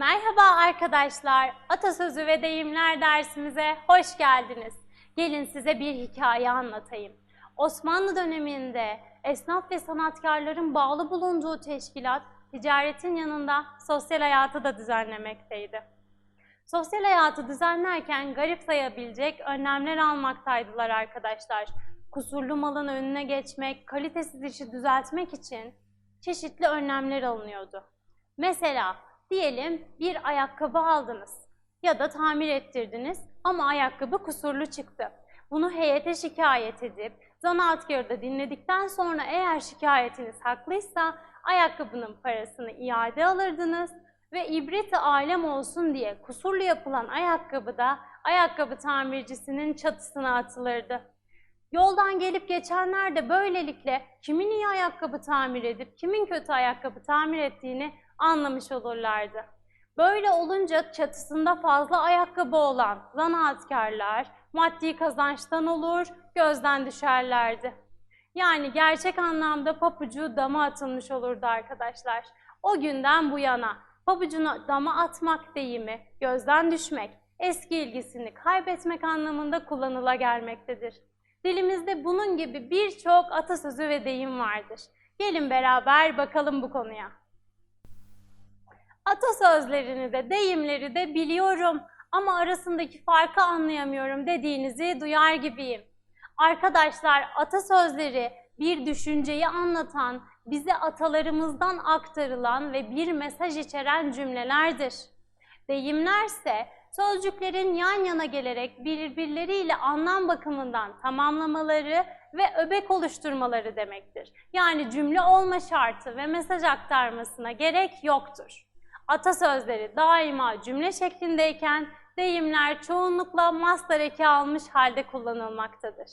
Merhaba arkadaşlar. Atasözü ve deyimler dersimize hoş geldiniz. Gelin size bir hikaye anlatayım. Osmanlı döneminde esnaf ve sanatkarların bağlı bulunduğu teşkilat ticaretin yanında sosyal hayatı da düzenlemekteydi. Sosyal hayatı düzenlerken garip sayabilecek önlemler almaktaydılar arkadaşlar. Kusurlu malın önüne geçmek, kalitesiz işi düzeltmek için çeşitli önlemler alınıyordu. Mesela diyelim bir ayakkabı aldınız ya da tamir ettirdiniz ama ayakkabı kusurlu çıktı. Bunu heyete şikayet edip zanaatkarı da dinledikten sonra eğer şikayetiniz haklıysa ayakkabının parasını iade alırdınız ve ibret-i alem olsun diye kusurlu yapılan ayakkabı da ayakkabı tamircisinin çatısına atılırdı. Yoldan gelip geçenler de böylelikle kimin iyi ayakkabı tamir edip kimin kötü ayakkabı tamir ettiğini anlamış olurlardı. Böyle olunca çatısında fazla ayakkabı olan zanaatkarlar maddi kazançtan olur, gözden düşerlerdi. Yani gerçek anlamda papucu dama atılmış olurdu arkadaşlar. O günden bu yana pabucunu dama atmak deyimi, gözden düşmek, eski ilgisini kaybetmek anlamında kullanıla gelmektedir. Dilimizde bunun gibi birçok atasözü ve deyim vardır. Gelin beraber bakalım bu konuya. Atasözlerini de deyimleri de biliyorum ama arasındaki farkı anlayamıyorum dediğinizi duyar gibiyim. Arkadaşlar atasözleri bir düşünceyi anlatan, bize atalarımızdan aktarılan ve bir mesaj içeren cümlelerdir. Deyimlerse sözcüklerin yan yana gelerek birbirleriyle anlam bakımından tamamlamaları ve öbek oluşturmaları demektir. Yani cümle olma şartı ve mesaj aktarmasına gerek yoktur. Atasözleri daima cümle şeklindeyken deyimler çoğunlukla mastar eki almış halde kullanılmaktadır.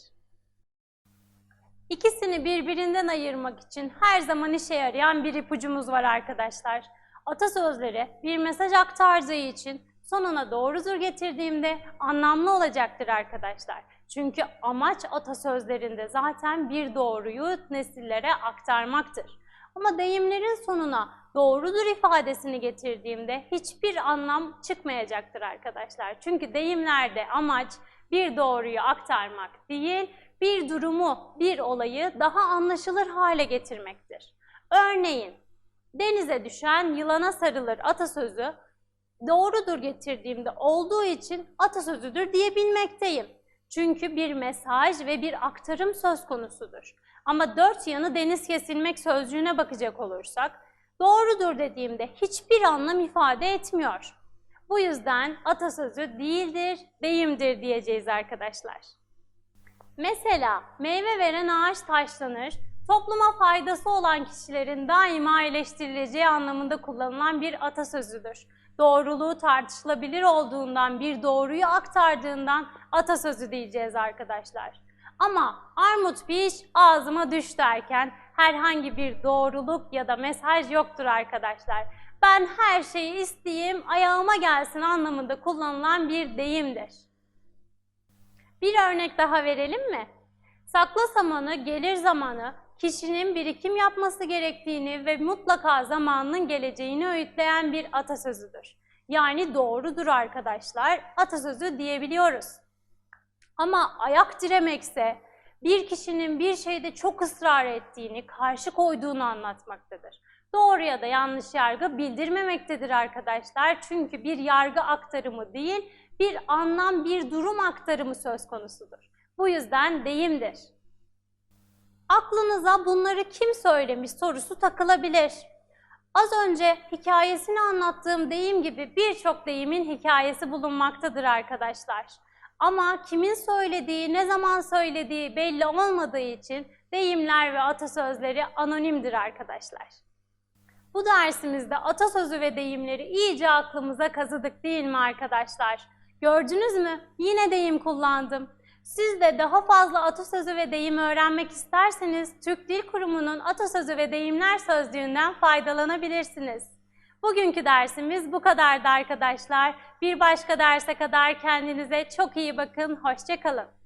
İkisini birbirinden ayırmak için her zaman işe yarayan bir ipucumuz var arkadaşlar. Atasözleri bir mesaj aktardığı için sonuna doğrudur getirdiğimde anlamlı olacaktır arkadaşlar. Çünkü amaç atasözlerinde zaten bir doğruyu nesillere aktarmaktır. Ama deyimlerin sonuna doğrudur ifadesini getirdiğimde hiçbir anlam çıkmayacaktır arkadaşlar. Çünkü deyimlerde amaç bir doğruyu aktarmak değil, bir durumu, bir olayı daha anlaşılır hale getirmektir. Örneğin, denize düşen yılana sarılır atasözü doğrudur getirdiğimde olduğu için atasözüdür diyebilmekteyim. Çünkü bir mesaj ve bir aktarım söz konusudur. Ama dört yanı deniz kesilmek sözcüğüne bakacak olursak, doğrudur dediğimde hiçbir anlam ifade etmiyor. Bu yüzden atasözü değildir, deyimdir diyeceğiz arkadaşlar. Mesela meyve veren ağaç taşlanır, topluma faydası olan kişilerin daima eleştirileceği anlamında kullanılan bir atasözüdür. Doğruluğu tartışılabilir olduğundan, bir doğruyu aktardığından atasözü diyeceğiz arkadaşlar. Ama armut piş ağzıma düş derken herhangi bir doğruluk ya da mesaj yoktur arkadaşlar. Ben her şeyi isteyeyim, ayağıma gelsin anlamında kullanılan bir deyimdir. Bir örnek daha verelim mi? Sakla zamanı, gelir zamanı, kişinin birikim yapması gerektiğini ve mutlaka zamanının geleceğini öğütleyen bir atasözüdür. Yani doğrudur arkadaşlar, atasözü diyebiliyoruz. Ama ayak diremekse bir kişinin bir şeyde çok ısrar ettiğini, karşı koyduğunu anlatmaktadır. Doğru ya da yanlış yargı bildirmemektedir arkadaşlar. Çünkü bir yargı aktarımı değil, bir anlam, bir durum aktarımı söz konusudur. Bu yüzden deyimdir. Aklınıza bunları kim söylemiş sorusu takılabilir. Az önce hikayesini anlattığım deyim gibi birçok deyimin hikayesi bulunmaktadır arkadaşlar. Ama kimin söylediği, ne zaman söylediği belli olmadığı için deyimler ve atasözleri anonimdir arkadaşlar. Bu dersimizde atasözü ve deyimleri iyice aklımıza kazıdık değil mi arkadaşlar? Gördünüz mü? Yine deyim kullandım. Siz de daha fazla atasözü ve deyim öğrenmek isterseniz Türk Dil Kurumu'nun atasözü ve deyimler sözlüğünden faydalanabilirsiniz. Bugünkü dersimiz bu kadardı arkadaşlar. Bir başka derse kadar kendinize çok iyi bakın. Hoşçakalın.